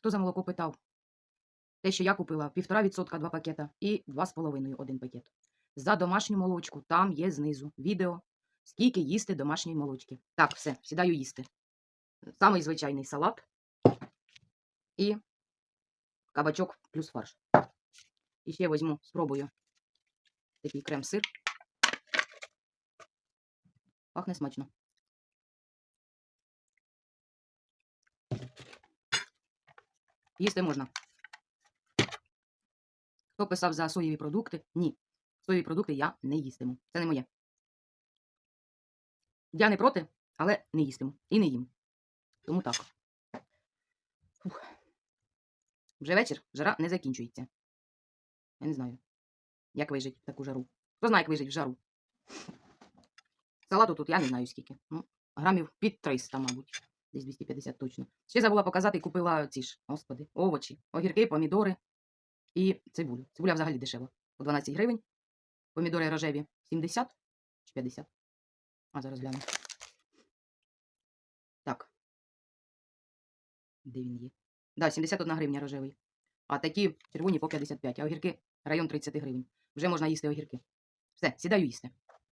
Хто за молоко питав? Те, що я купила, 1,5% два пакета і 2,5 один пакет. За домашню молочку там є знизу відео, скільки їсти домашньої молочки. Так, все, сідаю їсти. Самий звичайний салат і кабачок плюс фарш. І ще візьму, спробую такий крем-сир. Пахне смачно. Їсти можна. Хто писав за соєві продукти? Ні. Соєві продукти я не їстиму. Це не моє. Я не проти, але не їстиму. І не їм. Тому так. Фух. Вже вечір, жара не закінчується. Я не знаю, як вижить таку жару. Хто знає, як вижить в жару? Салату тут я не знаю скільки. Ну, грамів під 300, мабуть. Десь 250 точно. Ще забула показати, і купила ці ж, господи, овочі, огірки, помідори і цибулю. Цибуля взагалі дешева. По 12 гривень. Помідори рожеві 70 чи 50. А зараз гляну. Так. Де він є? Да, 71 гривня рожевий. А такі червоні по 55, а огірки район 30 гривень. Вже можна їсти огірки. Все, сідаю їсти.